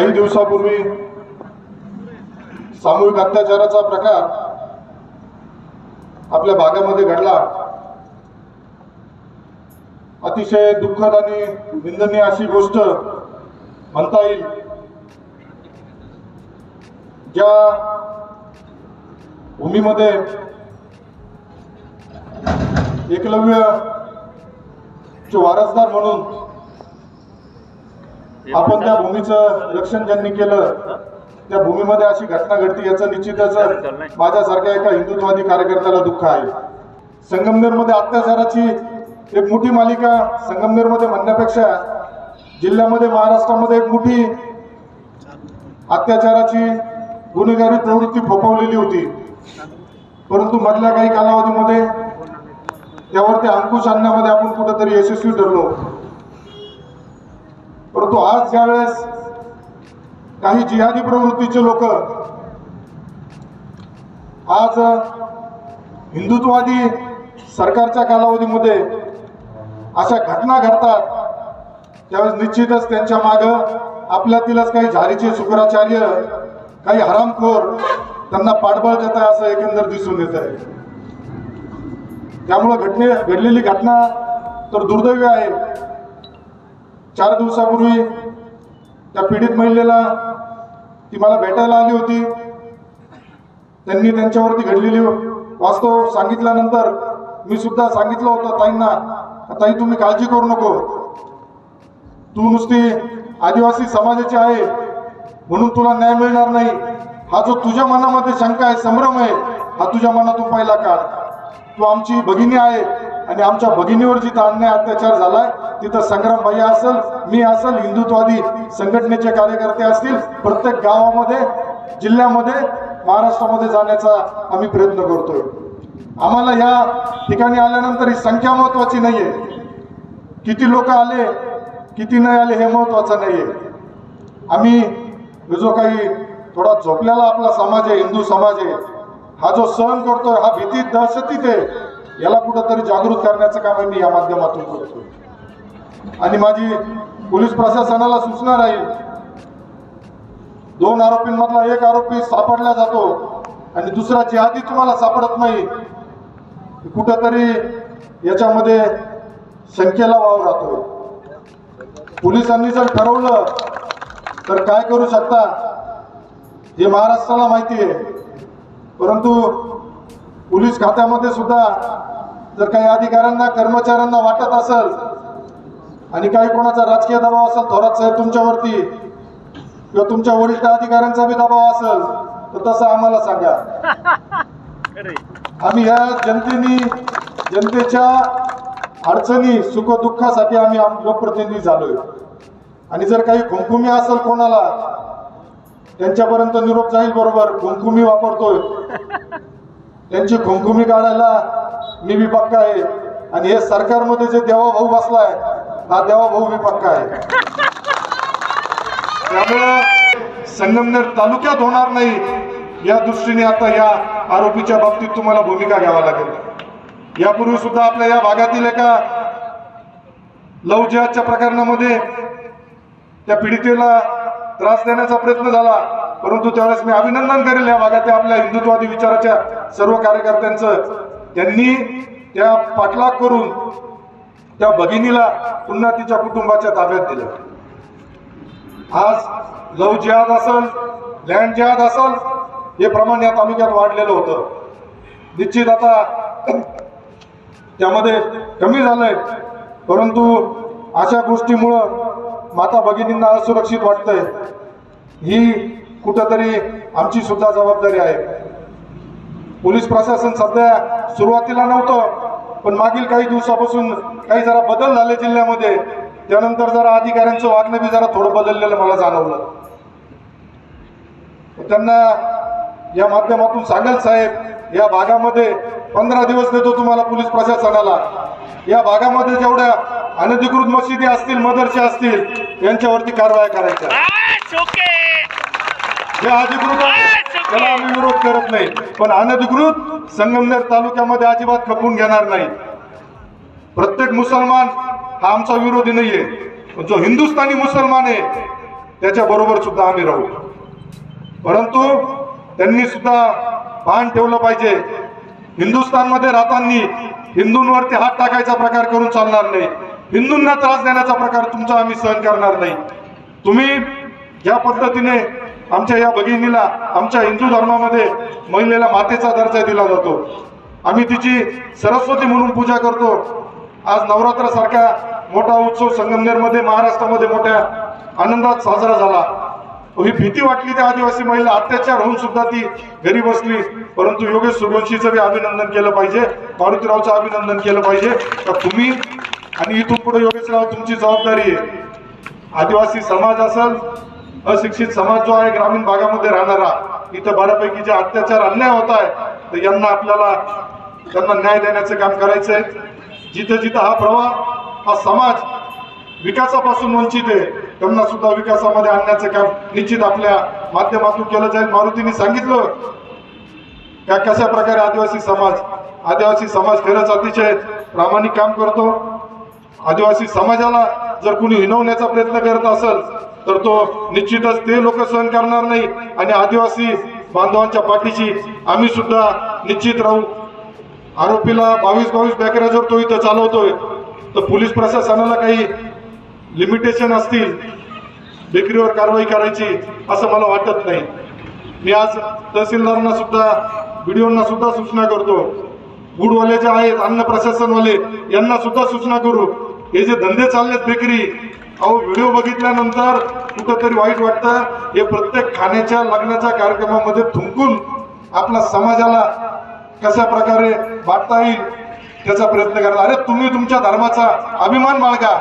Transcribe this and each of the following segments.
काही दिवसापूर्वी सामूहिक अत्याचाराचा प्रकार आपल्या भागामध्ये घडला. अतिशय दुःखद आणि निंदनीय अशी गोष्ट म्हणता येईल. ज्या भूमीमध्ये एकलव्य चे वारसदार म्हणून आपण त्या भूमीचं रक्षण ज्यांनी केलं त्या भूमीमध्ये अशी घटना घडते याचं निश्चितच माझ्यासारख्या एका हिंदुत्ववादी कार्यकर्त्याला दुःख आहे. संगमनेरमध्ये अत्याचाराची एक मोठी मालिका संगमनेरमध्ये म्हणण्यापेक्षा जिल्ह्यामध्ये महाराष्ट्रामध्ये एक मोठी अत्याचाराची गुन्हेगारी प्रवृत्ती फोफवलेली होती. परंतु मधल्या काही कालावधीमध्ये त्यावरती अंकुश आणण्यामध्ये आपण कुठेतरी यशस्वी ठरलो. परंतु आज ज्यावेळेस काही जिहादी प्रवृत्तीचे लोक आज हिंदुत्ववादी सरकारच्या कालावधीमध्ये अशा घटना घडतात त्यावेळेस निश्चितच त्यांच्या माग आपल्यातीलच काही झारीचे शुक्राचार्य काही हरामखोर त्यांना पाठबळ देत आहे असं एकंदर दिसून येत आहे. त्यामुळं घटने घडलेली घटना तर दुर्दैवी आहे. चार दिवसापूर्वी त्या पीडित महिलेला ती मला भेटायला आली होती. त्यांनी त्यांच्यावरती घडलेली वास्तव सांगितल्यानंतर मी सुद्धा सांगितलं होतं ताईंना ताई तुम्ही काळजी करू नको. तू नुसती आदिवासी समाजाची आहे म्हणून तुला न्याय मिळणार नाही. हा जो तुझ्या मनामध्ये शंका आहे संभ्रम आहे हा तुझ्या मनातून पहिला काढ. तू आमची भगिनी आहे आणि आमच्या भगिनीवर जिथं अन्याय अत्याचार झालाय तिथं संग्राम भाई असेल मी असेल हिंदुत्वादी संघटनेचे कार्यकर्ते असतील प्रत्येक गावामध्ये जिल्ह्यामध्ये महाराष्ट्रामध्ये जाण्याचा आम्ही प्रयत्न करतोय. आम्हाला या ठिकाणी आल्यानंतर ही संख्या महत्वाची नाहीये. किती लोक आले किती नाही आले हे महत्वाचं नाहीये. आम्ही जो काही थोडा झोपलेला आपला समाज आहे हिंदू समाज आहे हा जो सहन करतोय हा भीती दहशतीत आहे याला कुठंतरी जागृत करण्याचं काम आम्ही या माध्यमातून करतोय. आणि माझी पोलीस प्रशासनाला सूचना राहील. दोन आरोपींमधला एक आरोपी सापडला जातो आणि दुसरा जिहादी तुम्हाला सापडत नाही. कुठंतरी याच्यामध्ये शंकेला वाव राहतोय. पोलिसांनी जर ठरवलं तर काय करू शकता? हे महाराष्ट्राला माहिती आहे. परंतु पोलीस खात्यामध्ये सुद्धा जर काही अधिकाऱ्यांना कर्मचाऱ्यांना वाटत असेल आणि काही कोणाचा राजकीय दबाव असेल थोरात साहेब तुमच्यावरती किंवा तुमच्या वरिष्ठ अधिकाऱ्यांचा बी दबाव असेल तर तसं आम्हाला सांगा. आम्ही ह्या जनतेनी जनतेच्या अडचणी सुखदुःखासाठी आम्ही आम लोकप्रतिनिधी झालोय. आणि जर काही घुमकुमी असेल कोणाला त्यांच्यापर्यंत निरोप जाईल बरोबर घुमकुमी वापरतोय. त्यांची घुमकुमी काढायला मी बी पक्का आहे. आणि हे सरकारमध्ये जे देवाभाऊ बसलाय हा देवाभाऊ मी पक्का आहे त्यामुळं संगमनेर तालुक्यात होणार नाही. या दृष्टीने आता या आरोपीच्या बाबतीत तुम्हाला भूमिका घ्यावा लागेल. यापूर्वी सुद्धा आपल्या या भागातील एका लव जिहादच्या प्रकरणामध्ये त्या पीडितेला त्रास देण्याचा प्रयत्न झाला. परंतु त्यावेळेस मी अभिनंदन करेल या भागातील आपल्या हिंदुत्वादी विचाराच्या सर्व कार्यकर्त्यांचं. त्यांनी त्या पाठलाग करून त्या भगिनीला पुन्हा तिच्या कुटुंबाच्या ताब्यात दिलं. आज लव जिहाद असल लँड जिहाद असल हे प्रमाण या तालुक्यात वाढलेलं होतं. निश्चित आता त्यामध्ये कमी झालंय. परंतु अशा गोष्टीमुळं माता भगिनींना असुरक्षित वाटतंय. ही कुठंतरी आमची सुद्धा जबाबदारी आहे. पोलीस प्रशासन सध्या सुरुवातीला नव्हतं. पण मागील काही दिवसापासून काही जरा बदल झाले जिल्ह्यामध्ये. त्यानंतर जरा अधिकाऱ्यांचं वागणं बी जरा थोडं बदललेलं मला जाणवलं. त्यांना या माध्यमातून सांगाल साहेब या भागामध्ये पंधरा दिवस देतो तुम्हाला पोलीस प्रशासनाला. या भागामध्ये जेवढ्या अनधिकृत मशिदी असतील मदरसे असतील यांच्यावरती कारवाया करायच्या. जे अधिकृत आहे, त्याला आम्ही विरोध करत नाही. पण अनधिकृत संगमनेर तालुक्यामध्ये अजिबात खपून घेणार नाही. प्रत्येक मुसलमान हा आमचा विरोधी नाहीये. जो हिंदुस्थानी मुसलमान आहे त्याच्याबरोबर सुद्धा आम्ही राहू. परंतु त्यांनी सुद्धा भान ठेवलं पाहिजे. हिंदुस्थानमध्ये राहताना हिंदूंवरती हात टाकायचा प्रकार करून चालणार नाही. हिंदूंना त्रास देण्याचा प्रकार तुमचा आम्ही सहन करणार नाही. तुम्ही ज्या पद्धतीने आमच्या या भगिनीला आमच्या हिंदू धर्मामध्ये महिलेला मातेचा दर्जा दिला जातो. आम्ही तिची सरस्वती म्हणून पूजा करतो. आज नवरात्रासारख्या मोठा उत्सव संगमनेरमध्ये महाराष्ट्रामध्ये मोठ्या आनंदात साजरा झाला. ही भीती वाटली त्या आदिवासी महिला अत्याचार होऊन सुद्धा ती घरी बसली. परंतु योगेश सूर्यवंशीचं बी अभिनंदन केलं पाहिजे मारुतीरावचं अभिनंदन केलं पाहिजे. तर तुम्ही आणि इथून पुढे योगेशराव तुमची जबाबदारी आहे. आदिवासी समाज असेल अशिक्षित समाज जो आहे ग्रामीण भागामध्ये राहणारा इथं बऱ्यापैकी जे अत्याचार अन्याय होत आहे तर यांना आपल्याला त्यांना न्याय देण्याचं काम करायचंय. जिथं जिथं हा प्रवाह हा समाज विकासापासून वंचित आहे त्यांना सुद्धा विकासामध्ये आणण्याचं काम निश्चित आपल्या माध्यमातून केलं जाईल. मारुतीने सांगितलं का कशा प्रकारे आदिवासी समाज आदिवासी समाज खरंच अतिशय प्रामाणिक काम करतो. आदिवासी समाजाला जर कुणी हिनवण्याचा प्रयत्न करत असेल तर तो निश्चितच ते लोक सहन करणार नाही. आणि आदिवासी बांधवांच्या पाठीशी आम्ही सुद्धा निश्चित राहू. आरोपीला बावीस बावीस बॅकऱ्या जर तो इथं चालवतोय तर पोलीस प्रशासनाला काही लिमिटेशन असतील. बेकरीवर कारवाई करायची असं मला वाटत नाही. मी आज तहसीलदारांना सुद्धा व्हिडिओना सुद्धा सूचना करतो. गुडवाले जे आहेत अन्न प्रशासनवाले यांना सुद्धा सूचना करू. हे जे धंदे चाललेत बेकरी अहो व्हिडिओ बघितल्यानंतर कुठंतरी वाईट वाटतं. हे प्रत्येक खाण्याच्या लग्नाच्या कार्यक्रमामध्ये थुंकून आपल्या समाजाला कशा प्रकारे वाटता येईल त्याचा प्रयत्न करा अरे तुम्ही तुमच्या धर्माचा अभिमान बाळगा.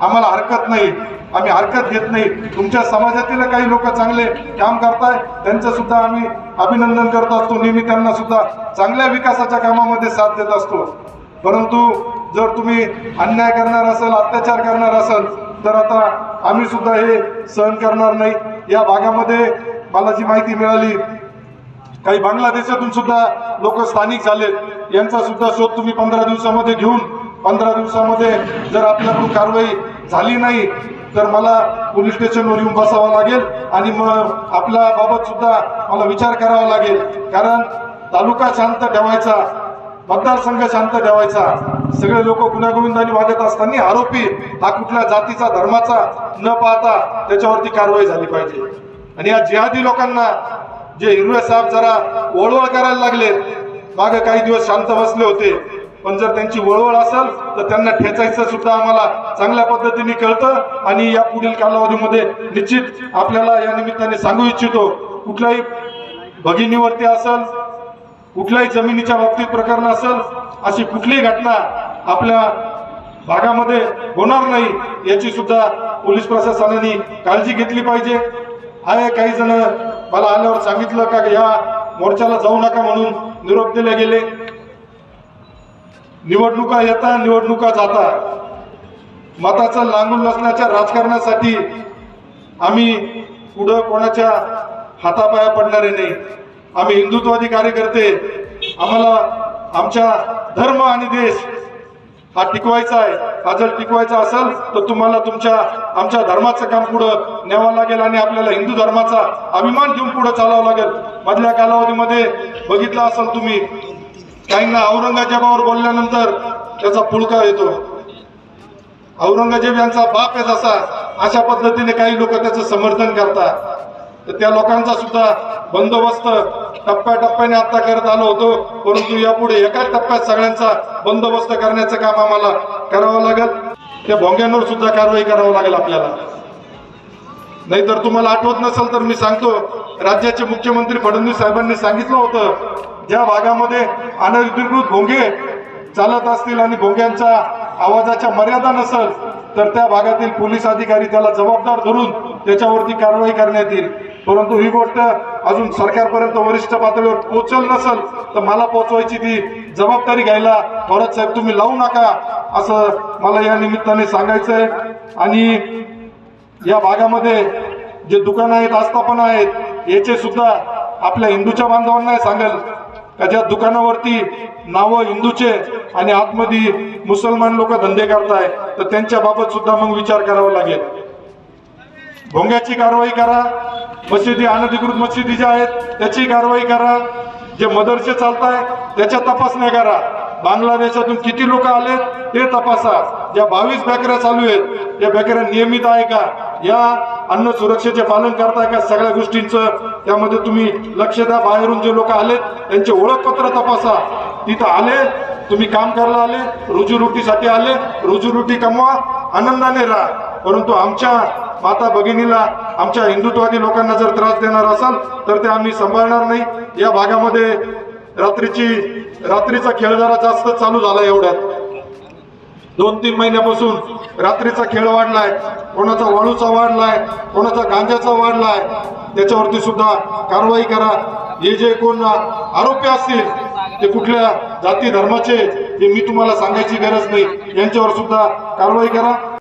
आम्हाला हरकत नाही. आम्ही हरकत घेत नाही. तुमच्या समाजातील काही लोक चांगले काम करताय त्यांचं सुद्धा आम्ही अभिनंदन करत असतो. नेहमी त्यांना सुद्धा चांगल्या विकासाच्या कामामध्ये साथ देत असतो. परंतु जर तुम्ही अन्याय करणार असाल अत्याचार करणार असाल तर आता आम्ही सुद्धा हे सहन करणार नाही. या भागामध्ये मला जी माहिती मिळाली. काही बांगलादेशातून सुद्धा लोक स्थानिक झालेत यांचा सुद्धा शोध तुम्ही पंधरा दिवसामध्ये घेऊन पंधरा दिवसामध्ये जर आपल्याकडून कारवाई झाली नाही तर मला पोलीस स्टेशनवर येऊन बसावं लागेल आणि मग आपल्या बाबत सुद्धा मला विचार करावा लागेल. कारण तालुका शांत ठेवायचा मतदारसंघ शांत ठेवायचा. सगळे लोक गुन्ह्यागोविंदाने वागत असताना आरोपी हा कुठल्या जातीचा धर्माचा न पाहता त्याच्यावरती कारवाई झाली पाहिजे. आणि या जिहादी लोकांना जे हिरवे साहेब जरा वळवळ करायला लागले मागे काही दिवस शांत बसले होते पण जर त्यांची वळवळ असेल तर त्यांना ठेचायचं सुद्धा आम्हाला चांगल्या पद्धतीने कळतं आणि या पुढील कालावधीमध्ये निश्चित आपल्याला या निमित्ताने सांगू इच्छितो कुठल्याही भगिनीवरती असेल कुठल्याही जमिनीच्या बाबतीत प्रकरण असेल अशी कुठलीही घटना आपल्या भागामध्ये होणार नाही याची सुद्धा पोलीस प्रशासनाने काळजी घेतली पाहिजे. आहे काही जण मला आल्यावर सांगितलं का या मोर्चाला जाऊ नका म्हणून निरोप दिले गेले. निवडणुका येता निवडणुका जाता. मताचं लांबून नसण्याच्या राजकारणासाठी आम्ही पुढं कोणाच्या हातापाया पडणारे नाही. आम्ही हिंदुत्वादी कार्यकर्ते आम्हाला आमच्या धर्म आणि देश हा टिकवायचा आहे. हा जर टिकवायचा असेल तर तुम्हाला तुमच्या आमच्या धर्माचं काम पुढं न्यावं लागेल आणि आपल्याला हिंदू धर्माचा अभिमान घेऊन पुढे चालावं लागेल. मधल्या कालावधीमध्ये बघितलं असेल तुम्ही काहींना औरंगजेबावर बोलल्यानंतर त्याचा पुळका येतो. औरंगजेब यांचा बाप आहे जसा अशा पद्धतीने काही लोक त्याचं समर्थन करतात. तर त्या लोकांचा सुद्धा बंदोबस्त टप्प्याटप्प्याने आता करत आलो होतो. परंतु यापुढे एकाच टप्प्यात सगळ्यांचा बंदोबस्त करण्याचं काम आम्हाला करावं लागेल. त्या भोंग्यांवर सुद्धा कारवाई करावं लागेल आपल्याला. नाहीतर तुम्हाला आठवत नसेल तर मी सांगतो राज्याचे मुख्यमंत्री फडणवीस साहेबांनी सांगितलं होतं ज्या भागामध्ये अनधिकृत भोंगे चालत असतील आणि भोंग्यांच्या आवाजाच्या मर्यादा नसेल तर त्या भागातील पोलीस अधिकारी त्याला जबाबदार धरून त्याच्यावरती कारवाई करण्यात येईल. परंतु ही गोष्ट अजून सरकारपर्यंत वरिष्ठ पातळीवर पोचल नसेल तर मला पोचवायची ती जबाबदारी घ्यायला थोरात साहेब तुम्ही लावू नका असं मला या निमित्ताने सांगायचं आहे आणि या भागामध्ये जे दुकानं आहेत आस्थापना आहेत याचे सुद्धा आपल्या हिंदूच्या बांधवांना सांगेल. का ज्या दुकानावरती नावं हिंदूचे आणि आतमध्ये मुसलमान लोक धंदे करताय तर त्यांच्या बाबत सुद्धा मग विचार करावा लागेल. भोंग्याची कारवाई करा मशिदी अनधिकृत मशिदी ज्या आहेत त्याची कारवाई करा. जे मदरसे चालत आहे त्याच्या तपासण्या करा. बांगलादेशातून किती लोक आले ते तपासा. ज्या बावीस बॅकऱ्या चालू आहेत त्या बॅकऱ्या नियमित आहे का? या अन्न सुरक्षेचे पालन करताय का? सगळ्या गोष्टींचं त्यामध्ये तुम्ही लक्ष द्या. बाहेरून जे लोक आलेत त्यांचे ओळखपत्र तपासा. तिथं आले तुम्ही काम करायला आले रोजीरोटीसाठी आले रोजीरोटी कमवा आनंदाने राहा. परंतु आमच्या माता भगिनीला आमच्या हिंदुत्वादी लोकांना जर त्रास देणार असाल तर ते आम्ही सांभाळणार नाही. या भागामध्ये रात्रीची रात्रीचा खेळ जरा जास्त चालू झाला एवढ्यात. दोन तीन महिन्यापासून रात्रीचा खेळ वाढलाय. कोणाचा वाळूचा वाढलाय कोणाचा गांजाचा वाढलाय त्याच्यावरती सुद्धा कारवाई करा. हे जे कोण आरोपी असतील ते कुठल्या जाती धर्माचे हे मी तुम्हाला सांगायची गरज नाही. यांच्यावर सुद्धा कारवाई करा.